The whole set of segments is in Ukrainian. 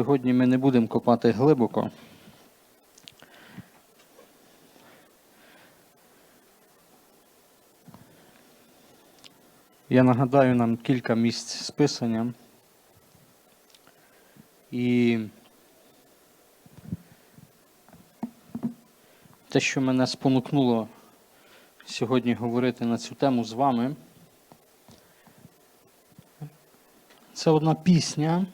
Сьогодні ми не будемо копати глибоко. Я нагадаю нам кілька місць списання. І те, що мене спонукнуло сьогодні говорити на цю тему з вами, це одна пісня,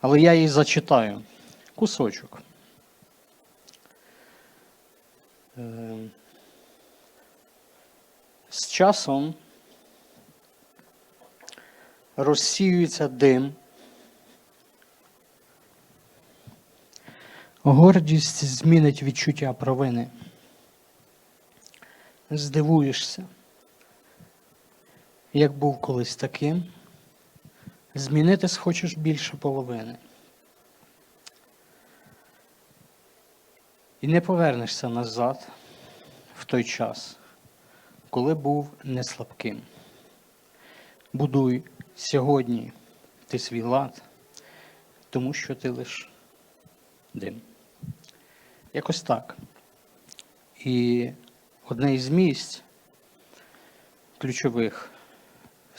але я її зачитаю. Кусочок. Е, З часом розсіюється дим. Гордість змінить відчуття провини. Здивуєшся, як був колись таким, змінити схочеш більше половини. І не повернешся назад в той час, коли був не слабким. Будуй сьогодні ти свій лад, тому що ти лиш дим. Якось так. І одне із місць ключових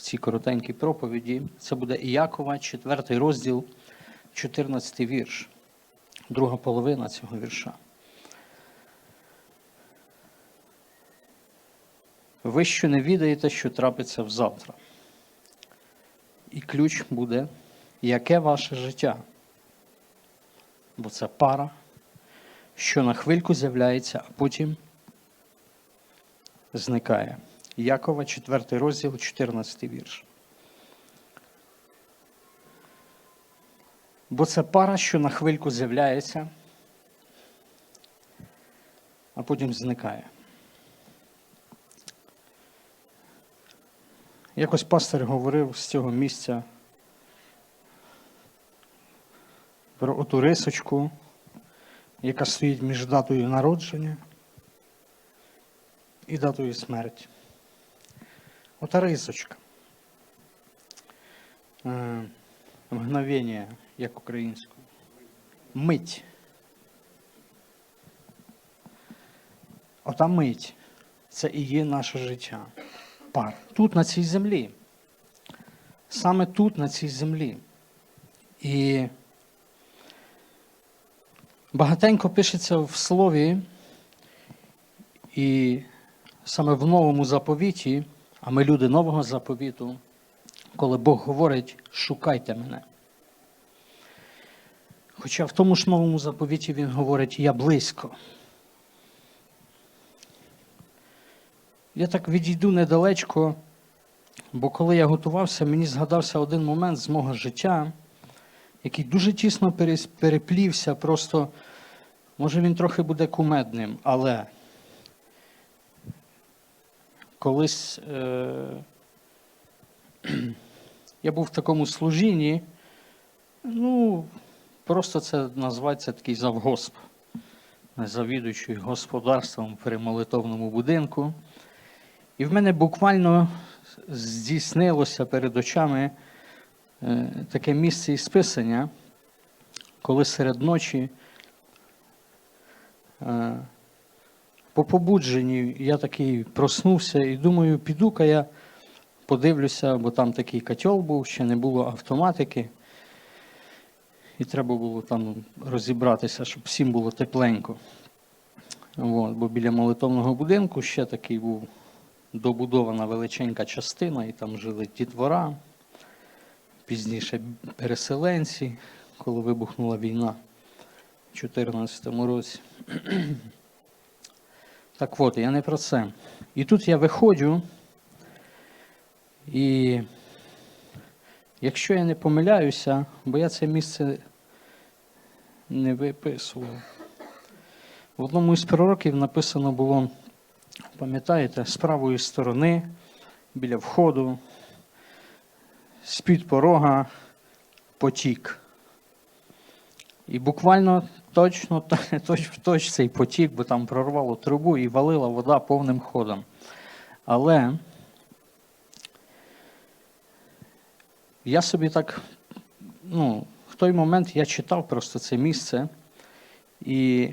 в цій коротенькій проповіді це буде Іякова, 4 розділ, 14 вірш, друга половина цього вірша. Ви що не відаєте, що трапиться взавтра. І ключ буде, яке ваше життя. Бо це пара, що на хвильку з'являється, а потім зникає. Якова, 4 розділ, 14 вірш. Бо це пара, що на хвильку з'являється, а потім зникає. Якось пастор говорив з цього місця про оту рисочку, яка стоїть між датою народження і датою смерті. Ота рисочка. Е, Мгновення, як українською. Мить. Ота мить. Це і є наше життя. Пар. Тут, на цій землі. Саме тут, на цій землі. І багатенько пишеться в слові, і саме в новому заповіті, а ми люди нового заповіту, коли Бог говорить, шукайте мене. Хоча в тому ж новому заповіті Він говорить, я близько. Я так відійду недалечко, бо коли я готувався, мені згадався один момент з мого життя, який дуже тісно переплівся, просто, може він трохи буде кумедним, але колись е- я був в такому служінні, ну, просто це називається такий завгосп, завідуючий господарством при молитовному будинку. І в мене буквально здійснилося перед очами е, таке місце із писання, коли серед ночі е, по побудженні я такий проснувся і думаю, піду-ка я подивлюся, бо там такий котел був, ще не було автоматики. І треба було там розібратися, щоб всім було тепленько. От, бо біля молитовного будинку ще такий був добудована величенька частина, і там жили дітвора, пізніше переселенці, коли вибухнула війна в 2014 році. Так от, я не про це. І тут я виходжу, і якщо я не помиляюся, бо я це місце не виписував. В одному із пророків написано було, пам'ятаєте, з правої сторони, біля входу, з-під порога потік. І буквально точно точ в цей потік, бо там прорвало трубу і валила вода повним ходом. Але я собі так ну, в той момент я читав просто це місце, і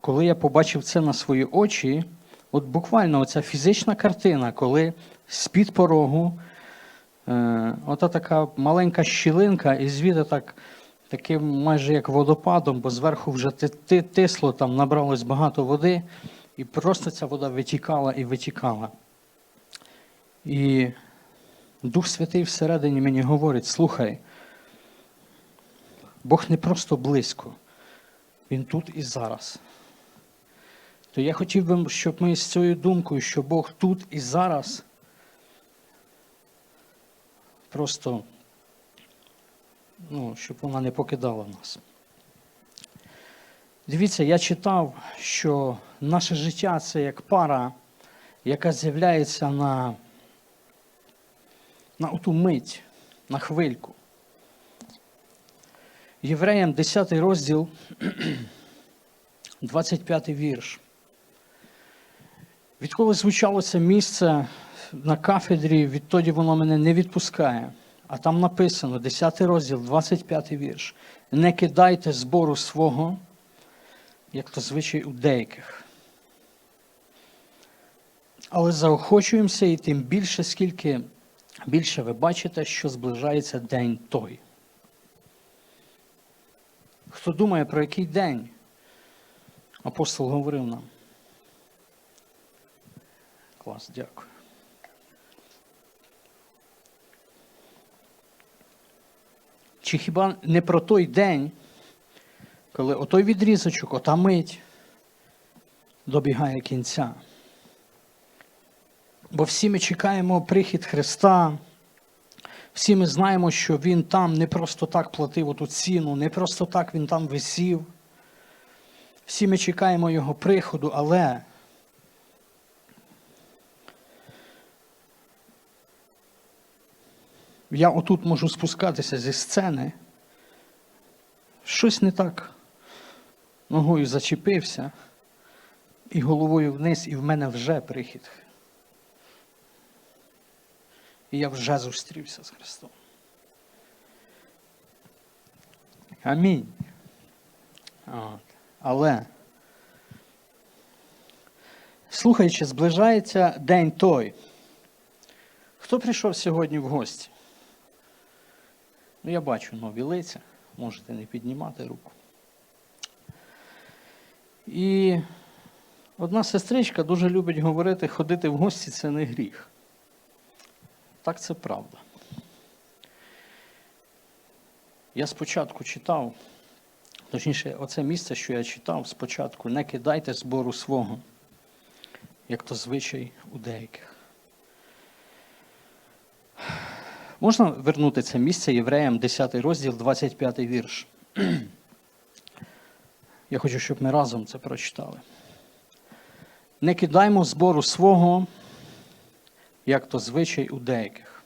коли я побачив це на свої очі, от буквально оця фізична картина, коли з-під порогу, е, ота така маленька щілинка, і звідти так, таким майже як водопадом, бо зверху вже ти- ти- тисло, там набралось багато води, і просто ця вода витікала і витікала. І Дух Святий всередині мені говорить: слухай, Бог не просто близько, Він тут і зараз. То я хотів би, щоб ми з цією думкою, що Бог тут і зараз, просто, ну, щоб вона не покидала нас. Дивіться, я читав, що наше життя це як пара, яка з'являється на, на оту мить, на хвильку. Євреям 10 розділ, 25 вірш. Відколи звучало це місце на кафедрі, відтоді воно мене не відпускає. А там написано, 10 розділ, 25 вірш. Не кидайте збору свого, як то звичай у деяких. Але заохочуємося і тим більше, скільки більше ви бачите, що зближається день той. Хто думає, про який день апостол говорив нам? Клас, дякую. Чи хіба не про той день, коли отой відрізочок, ота мить добігає кінця? Бо всі ми чекаємо прихід Христа, всі ми знаємо, що Він там не просто так платив оту ціну, не просто так Він там висів. Всі ми чекаємо Його приходу, але я отут можу спускатися зі сцени, щось не так ногою зачепився, і головою вниз, і в мене вже прихід. І я вже зустрівся з Христом. Амінь. От. Але, слухаючи, зближається день той. Хто прийшов сьогодні в гості? Ну, я бачу нові лиця, можете не піднімати руку. І одна сестричка дуже любить говорити, ходити в гості це не гріх. Так це правда. Я спочатку читав, точніше, оце місце, що я читав спочатку, не кидайте збору свого, як то звичай у деяких. Можна вернути це місце євреям 10 розділ, 25 вірш. Я хочу, щоб ми разом це прочитали. Не кидаймо збору свого, як то звичай у деяких.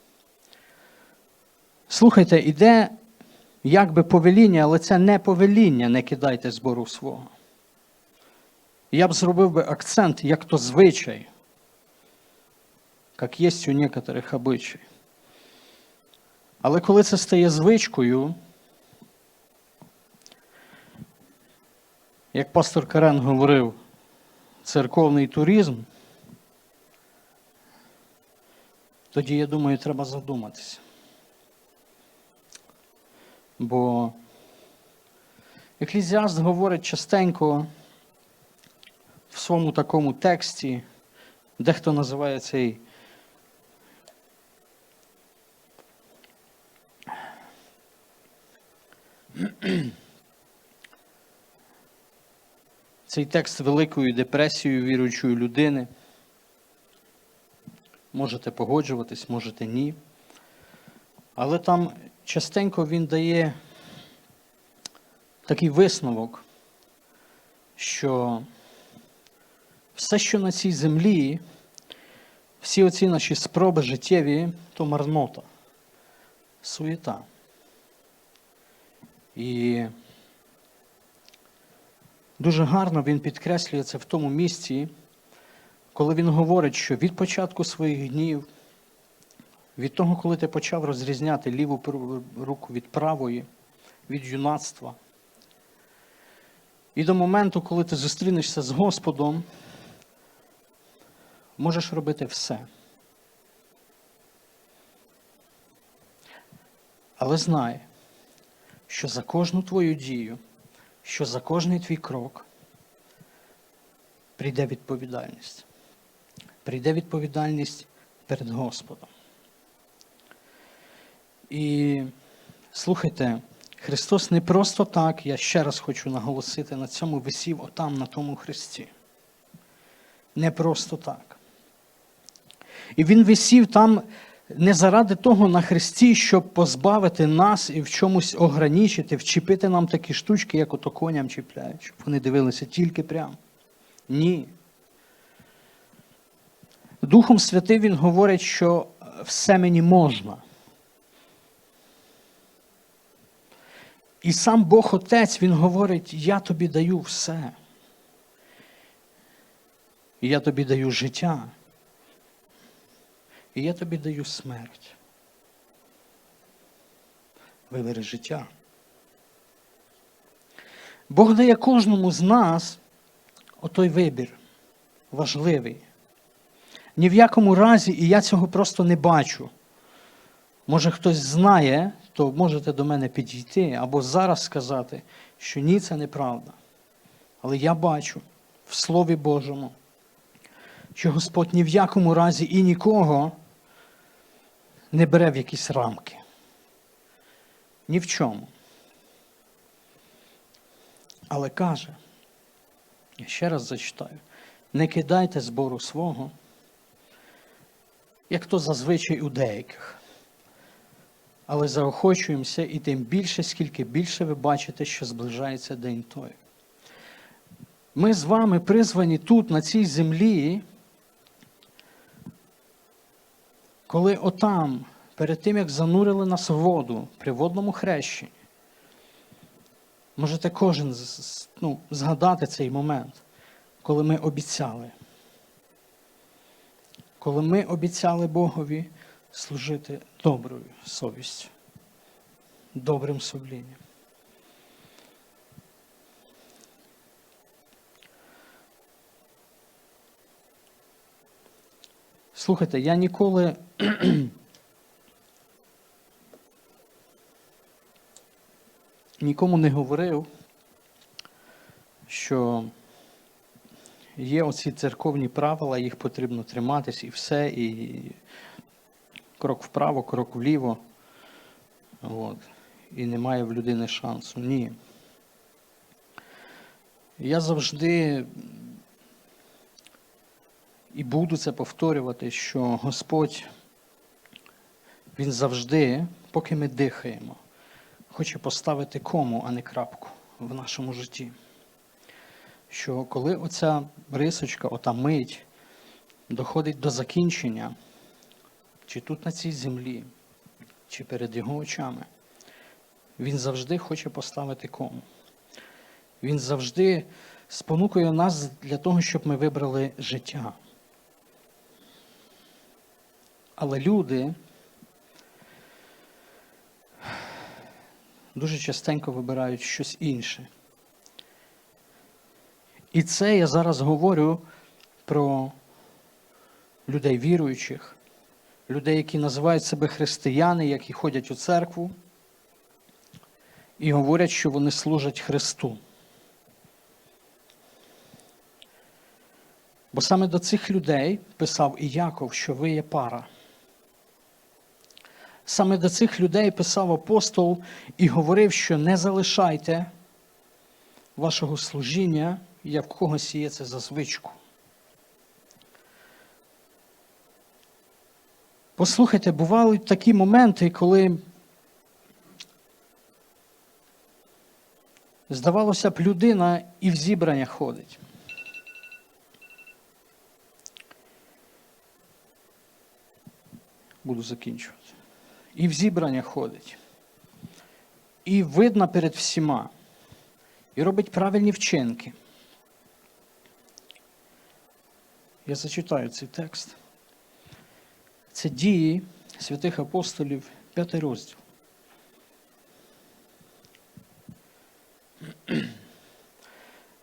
Слухайте, іде якби повеління, але це не повеління, не кидайте збору свого. Я б зробив би акцент, як то звичай, як є у некоторих обичай. Але коли це стає звичкою, як пастор Карен говорив, церковний туризм, тоді, я думаю, треба задуматися. Бо Еклізіаст говорить частенько в своєму такому тексті, дехто називає цей цей текст великою депресією віруючої людини. Можете погоджуватись, можете ні. Але там частенько він дає такий висновок, що все, що на цій землі, всі оці наші спроби життєві, то марнота, суєта. І дуже гарно він підкреслює це в тому місці, коли він говорить, що від початку своїх днів, від того, коли ти почав розрізняти ліву руку від правої, від юнацтва, і до моменту, коли ти зустрінешся з Господом, можеш робити все. Але знай, що за кожну твою дію, що за кожний твій крок прийде відповідальність. Прийде відповідальність перед Господом. І слухайте, Христос не просто так, я ще раз хочу наголосити, на цьому висів отам, на тому Христі. Не просто так. І Він висів там не заради того на Христі, щоб позбавити нас і в чомусь ограничити, вчепити нам такі штучки, як ото коням чіпляють, щоб вони дивилися тільки прямо. Ні. Духом Святим Він говорить, що все мені можна. І сам Бог Отець, Він говорить, я тобі даю все. Я тобі даю життя. І я тобі даю смерть. Вибери життя. Бог дає кожному з нас отой вибір важливий. Ні в якому разі, і я цього просто не бачу. Може, хтось знає, то можете до мене підійти або зараз сказати, що ні, це неправда. Але я бачу в Слові Божому, що Господь ні в якому разі і нікого не бере в якісь рамки. Ні в чому. Але каже, я ще раз зачитаю, не кидайте збору свого, як то зазвичай у деяких. Але заохочуємося і тим більше, скільки більше ви бачите, що зближається день той. Ми з вами призвані тут, на цій землі, коли отам, перед тим, як занурили нас в воду при водному хрещенні, можете кожен ну, згадати цей момент, коли ми обіцяли. Коли ми обіцяли Богові служити доброю совістю, добрим сумлінням. Слухайте, я ніколи нікому не говорив, що є оці церковні правила, їх потрібно триматись і все, і крок вправо, крок вліво. От. І немає в людини шансу. Ні. Я завжди і буду це повторювати, що Господь, Він завжди, поки ми дихаємо, хоче поставити кому, а не крапку в нашому житті. Що коли оця рисочка, ота мить доходить до закінчення, чи тут на цій землі, чи перед його очами, він завжди хоче поставити кому. Він завжди спонукує нас для того, щоб ми вибрали життя. Але люди дуже частенько вибирають щось інше. І це я зараз говорю про людей віруючих, людей, які називають себе християни, які ходять у церкву і говорять, що вони служать Христу. Бо саме до цих людей писав і Яков, що ви є пара. Саме до цих людей писав апостол і говорив, що не залишайте вашого служіння, як в когось є це за звичку. Послухайте, бували такі моменти, коли здавалося б, людина і в зібрання ходить. Буду закінчувати. І в зібрання ходить. І видно перед всіма. І робить правильні вчинки. Я зачитаю цей текст. Це дії святих апостолів, п'ятий розділ.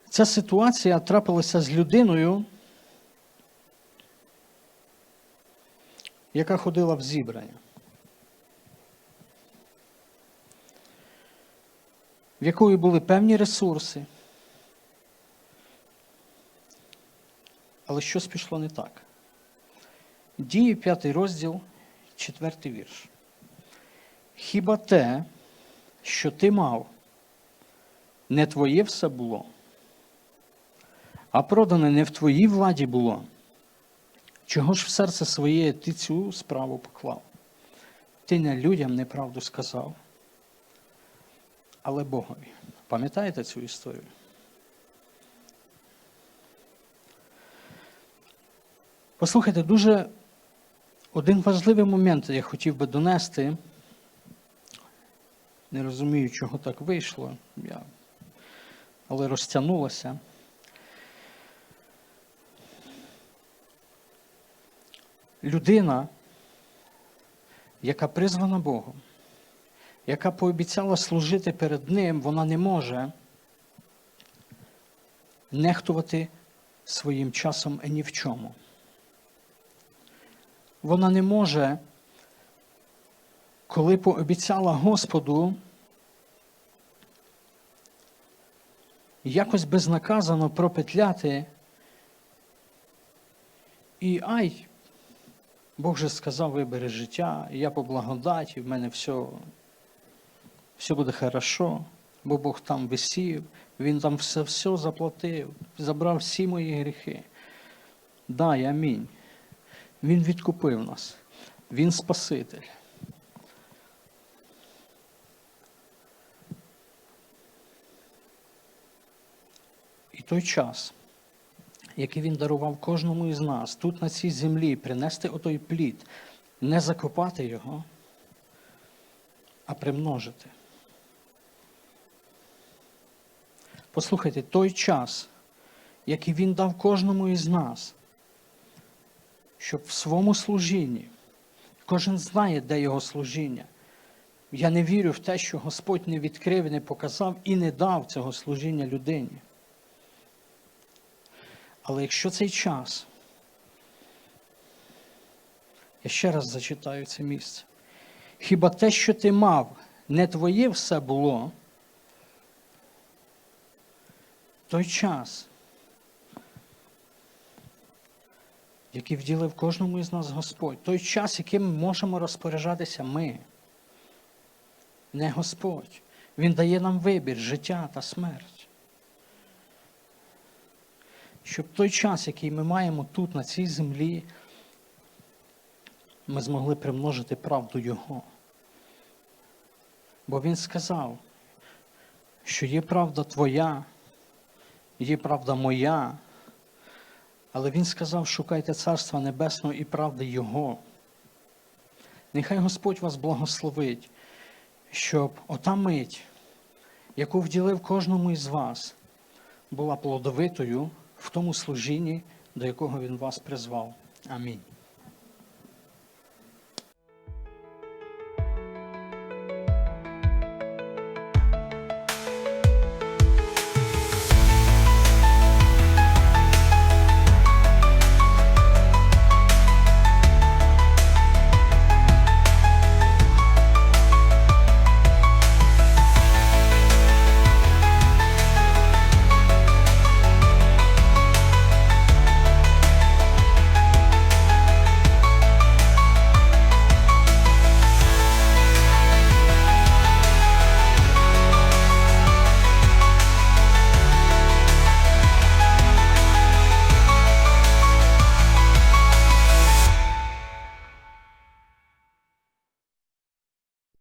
Ця ситуація трапилася з людиною, яка ходила в зібрання. В якої були певні ресурси. Але щось пішло не так. Дії п'ятий розділ, четвертий вірш. Хіба те, що ти мав, не твоє все було, а продане не в твоїй владі було? Чого ж в серце своє ти цю справу поклав? Ти не людям неправду сказав, але Богові. Пам'ятаєте цю історію? Послухайте, дуже один важливий момент я хотів би донести. Не розумію, чого так вийшло, я... але розтягнулося. Людина, яка призвана Богом, яка пообіцяла служити перед Ним, вона не може нехтувати своїм часом ні в чому. Вона не може, коли пообіцяла Господу, якось безнаказано пропетляти. І ай, Бог же сказав, вибери життя, я по благодаті, в мене все, все буде хорошо, бо Бог там висів, Він там все все заплатив, забрав всі мої гріхи. Дай, амінь. Він відкупив нас. Він Спаситель. І той час, який він дарував кожному із нас, тут на цій землі, принести отой плід, не закопати його, а примножити. Послухайте, той час, який він дав кожному із нас, щоб в своєму служінні, кожен знає, де його служіння. Я не вірю в те, що Господь не відкрив, не показав і не дав цього служіння людині. Але якщо цей час, я ще раз зачитаю це місце, хіба те, що ти мав, не твоє все було, той час, який вділив кожному із нас Господь, той час, яким можемо розпоряджатися ми, не Господь. Він дає нам вибір, життя та смерть. Щоб той час, який ми маємо тут, на цій землі, ми змогли примножити правду Його. Бо Він сказав, що є правда Твоя, є правда моя, але Він сказав, шукайте Царства Небесного і правди Його. Нехай Господь вас благословить, щоб ота мить, яку вділив кожному із вас, була плодовитою в тому служінні, до якого Він вас призвав. Амінь.